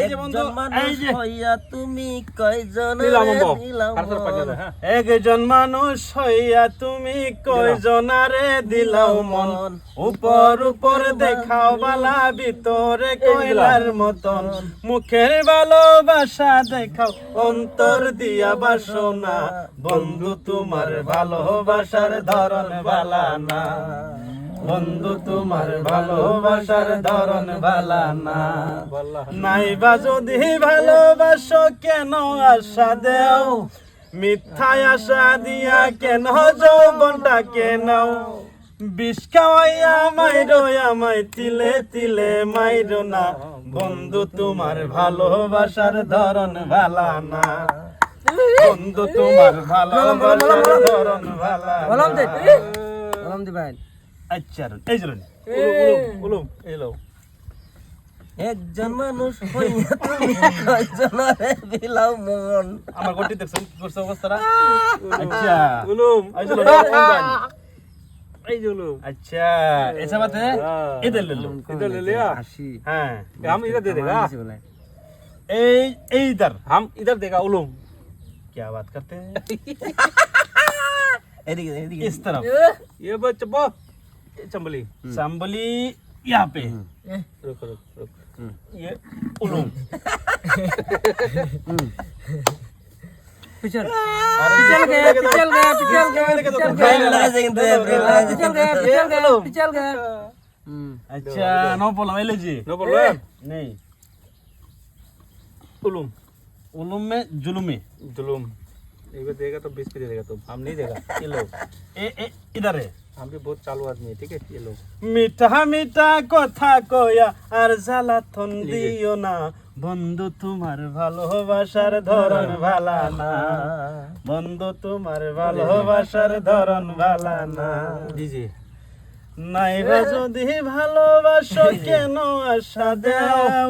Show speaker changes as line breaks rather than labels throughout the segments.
একজন মানুষ হইয়া তুমি
হ্যাঁ।
মানুষ তুমি কয়জনারে দিলাও মন। উপর উপর দেখাও বালা ভিতরে কয়লার মতন। মুখের ভালোবাসা দেখাও অন্তর দিয়া বাসনা। বন্ধু তোমার ভালোবাসার ধরন বালা না। বন্ধু তোমার ভালোবাসার ধরন বালা না। নাইবা যদি ভালোবাসো কেন আশা দেও? মিথ্যায় আশা দিয়া কেন যৌবনটা কেন বিষ খাওয়াইয়া মাইরো আমায় তিলে তিলে মাইরো না। বন্ধু তোমার ভালোবাসার ধরন ভালা না। বন্ধু তোমার ভালোবাসার ধরন ভালা
বললাম দে।
না।
দে ভাই।
আচ্ছা এই চলুন
উলুম উলুম এলো
একজন মানুষ হইয়া তুমি কয়জনারে দিলাও মন
আমার গটি দেখছেন কি করছে অবস্থাটা আচ্ছা
উলুম
এই চলুন
এই যে উলুম
আচ্ছা ऐसा बात है इधर ले लो
इधर ले लिया
হাসি
हाँ
हम इधर दे देगा
ए ए इधर
हम इधर देगा उलुम
क्या बात करते हैं
এদিকে এদিকে
इस तरफ
ये बस चंबली।
चंबली यहाँ पे।
रुक रुक रुक।
ये
हम्म। तो- तो तो
अच्छा जुलूम
जुलूम। एक बार देगा तो बीस पे दे देगा तुम हम नहीं देगा ये लो
ए ए इधर है
हम भी बहुत चालू आदमी है ठीक है ये लो
মিঠা মিঠা কথা কয়া আর জ্বালাতন দিও না বন্ধু তোমার ভালোবাসার ধরন ভালা না বন্ধু তোমার ভালোবাসার ধরন ভালা না
दीजिए
নাইবা যদি ভালোবাসো কেন আশা দাও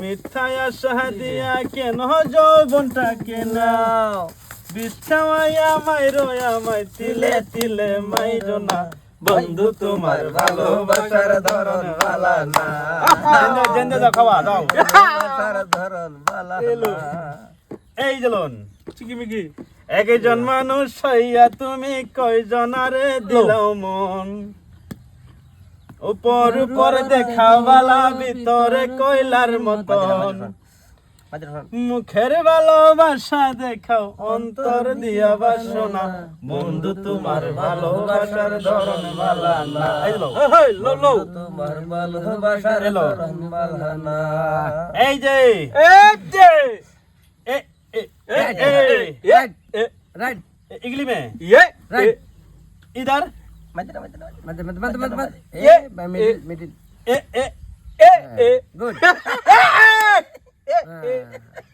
মিথ্যা আশা দিয়া কেন যৌবনটা কেন বিছাওয়াইয়া মাইরো আমায় তিলে তিলে মাইরো না। বন্ধু তোমার ভালোবাসার ধরন ভালা না। জেন্দে জেন্দে খাওয়া দাও।
সারা ধরন বালা
এই জলন
चिकी
একজন মানুষ হইয়া তুমি কয়জনারে দিলাও মন? উপর উপর দেখাওয়ালা ভিতরে কয়লার মতন? মুখের ভালোবাসা দেখাও অন্তর দিয়া বাসনা বন্ধু তোমার ভালোবাসার ধরন ভালা না এই লো,
हे लो लो
তোমার ভালোবাসার
এলো।
ধরন বালা না
এই যে
एक दे
এ এ এ এ
ये ए
রাইট
ইগলি মে
ये
Right.
ইধার
মধ্যে মধ্যে মধ্যে মধ্যে মধ্যে মধ্যে
ये,
এ মিডিল মিডিল
এ এ
ए ए
গুড 嗯。